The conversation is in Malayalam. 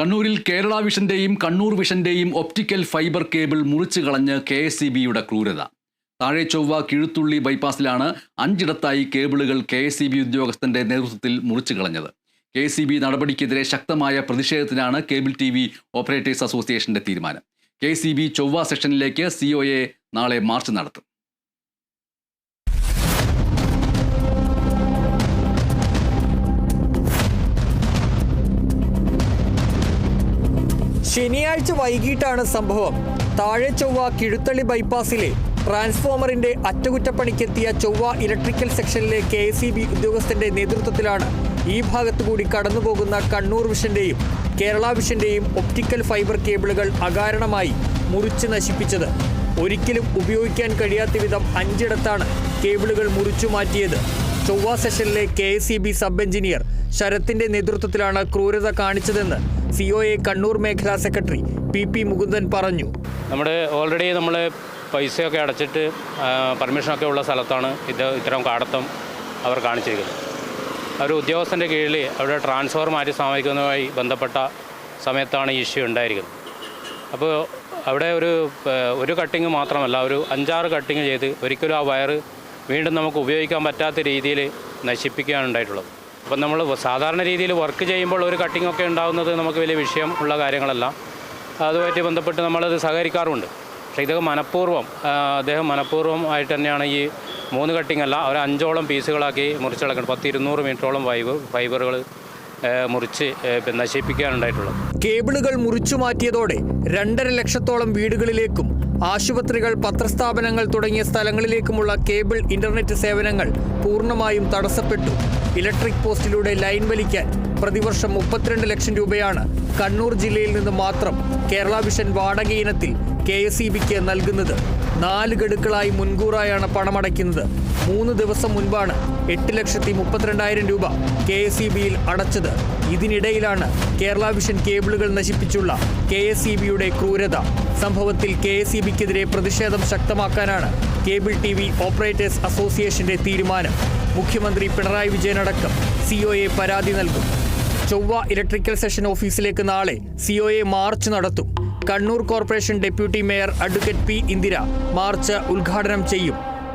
കണ്ണൂരിൽ കേരള വിഷന്റെയും കണ്ണൂർ വിഷന്റെയും ഒപ്റ്റിക്കൽ ഫൈബർ കേബിൾ മുറിച്ചു കളഞ്ഞ് കെ എസ് ബിയുടെ ക്രൂരത. താഴെ ചൊവ്വ കിഴുത്തുള്ളി ബൈപ്പാസിലാണ് അഞ്ചിടത്തായി കേബിളുകൾ കെ എസ് ബി ഉദ്യോഗസ്ഥന്റെ നേതൃത്വത്തിൽ മുറിച്ചു കളഞ്ഞത്. കെ എസ് ബി നടപടിക്കെതിരെ ശക്തമായ പ്രതിഷേധത്തിനാണ് കേബിൾ ടി വി ഓപ്പറേറ്റേഴ്സ് അസോസിയേഷന്റെ തീരുമാനം. കെ സി ബി ചൊവ്വ സെക്ഷനിലേക്ക് സി എ നാളെ മാർച്ച് നടത്തും. ശനിയാഴ്ച വൈകിട്ടാണ് സംഭവം. താഴെ ചൊവ്വ കിഴുത്തളി ബൈപ്പാസിലെ ട്രാൻസ്ഫോമറിന്റെ അറ്റകുറ്റപ്പണിക്കെത്തിയ ചൊവ്വ ഇലക്ട്രിക്കൽ സെക്ഷനിലെ കെ എസ് ഇ ബി ഉദ്യോഗസ്ഥന്റെ നേതൃത്വത്തിലാണ് ഈ ഭാഗത്തുകൂടി കടന്നുപോകുന്ന കണ്ണൂർ വിഷന്റെയും കേരള വിഷന്റെയും ഒപ്റ്റിക്കൽ ഫൈബർ കേബിളുകൾ അകാരണമായി മുറിച്ച് നശിപ്പിച്ചത്. ഒരിക്കലും ഉപയോഗിക്കാൻ കഴിയാത്ത വിധം അഞ്ചിടത്താണ് കേബിളുകൾ മുറിച്ചു മാറ്റിയത്. ചൊവ്വ സെഷനിലെ കെ സബ് എഞ്ചിനീയർ ശരത്തിന്റെ നേതൃത്വത്തിലാണ് ക്രൂരത കാണിച്ചതെന്ന് സി ഒ എ കണ്ണൂർ മേഖലാ സെക്രട്ടറി പി പി മുകുന്ദൻ പറഞ്ഞു. നമ്മുടെ ഓൾറെഡി നമ്മൾ പൈസയൊക്കെ അടച്ചിട്ട് പെർമിഷനൊക്കെ ഉള്ള സ്ഥലത്താണ് ഇത് ഇത്തരം കാടത്തം അവർ കാണിച്ചിരിക്കുന്നത്. ഒരു ഉദ്യോഗസ്ഥന്റെ കീഴിൽ അവിടെ ട്രാൻസ്ഫർ മാറ്റി സ്ഥാപിക്കുന്നതുമായി ബന്ധപ്പെട്ട സമയത്താണ് ഈ ഇഷ്യൂ ഉണ്ടായിരിക്കുന്നത്. അപ്പോൾ അവിടെ ഒരു ഒരു കട്ടിങ് മാത്രമല്ല ഒരു അഞ്ചാറ് കട്ടിങ് ചെയ്ത് ഒരിക്കലും ആ വയറ് വീണ്ടും നമുക്ക് ഉപയോഗിക്കാൻ പറ്റാത്ത രീതിയിൽ നശിപ്പിക്കുകയാണ് ഉണ്ടായിട്ടുള്ളത്. അപ്പം നമ്മൾ സാധാരണ രീതിയിൽ വർക്ക് ചെയ്യുമ്പോൾ ഒരു കട്ടിംഗ് ഒക്കെ ഉണ്ടാകുന്നത് നമുക്ക് വലിയ വിഷയം ഉള്ള കാര്യങ്ങളല്ല. അതുമായിട്ട് ബന്ധപ്പെട്ട് നമ്മളത് സഹകരിക്കാറുമുണ്ട് പക്ഷേ ഇതൊക്കെ മനഃപൂർവം അദ്ദേഹം മനഃപൂർവം ആയിട്ട് തന്നെയാണ് ഈ മൂന്ന് കട്ടിംഗ് അല്ല ഒരു അഞ്ചോളം പീസുകളാക്കി മുറിച്ചിളക്കണം പത്ത് ഇരുന്നൂറ് മീറ്ററോളം ഫൈബർ ഫൈബറുകൾ മുറിച്ച് നശിപ്പിക്കാനുണ്ടായിട്ടുള്ളത് കേബിളുകൾ മുറിച്ചു മാറ്റിയതോടെ രണ്ടര ലക്ഷത്തോളം വീടുകളിലേക്കും ആശുപത്രികൾ പത്രസ്ഥാപനങ്ങൾ തുടങ്ങിയ സ്ഥലങ്ങളിലേക്കുമുള്ള കേബിൾ ഇന്റർനെറ്റ് സേവനങ്ങൾ പൂർണമായും തടസ്സപ്പെട്ടു. ഇലക്ട്രിക് പോസ്റ്റിലൂടെ ലൈൻ വലിക്കാൻ പ്രതിവർഷം മുപ്പത്തിരണ്ട് ലക്ഷം രൂപയാണ് കണ്ണൂർ ജില്ലയിൽ നിന്ന് മാത്രം കേരള വിഷൻ വാടക ഇനത്തിൽ കെ എസ് ഇ ബിക്ക് നൽകുന്നത്. നാല് ഗഡുക്കളായി മുൻകൂറായാണ് പണമടയ്ക്കുന്നത്. മൂന്ന് ദിവസം മുൻപാണ് എട്ട് ലക്ഷത്തി മുപ്പത്തിരണ്ടായിരം രൂപ കെ എസ് ഇ ബിയിൽ അടച്ചത്. ഇതിനിടയിലാണ് കേരള വിഷൻ കേബിളുകൾ നശിപ്പിച്ചുള്ള കെ എസ് ഇ ബിയുടെ ക്രൂരത. സംഭവത്തിൽ കെ എസ് ഇ ബിക്കെതിരെ പ്രതിഷേധം ശക്തമാക്കാനാണ് കേബിൾ ടി വി ഓപ്പറേറ്റേഴ്സ് അസോസിയേഷന്റെ തീരുമാനം. മുഖ്യമന്ത്രി പിണറായി വിജയനടക്കം സി ഒ എ പരാതി നൽകും. ചൊവ്വ ഇലക്ട്രിക്കൽ സെഷൻ ഓഫീസിലേക്ക് നാളെ സി ഒ എ മാർച്ച് നടത്തും. Kannur corporation deputy mayor advocate P Indira march ഉദ്ഘാടനം ചെയ്യും.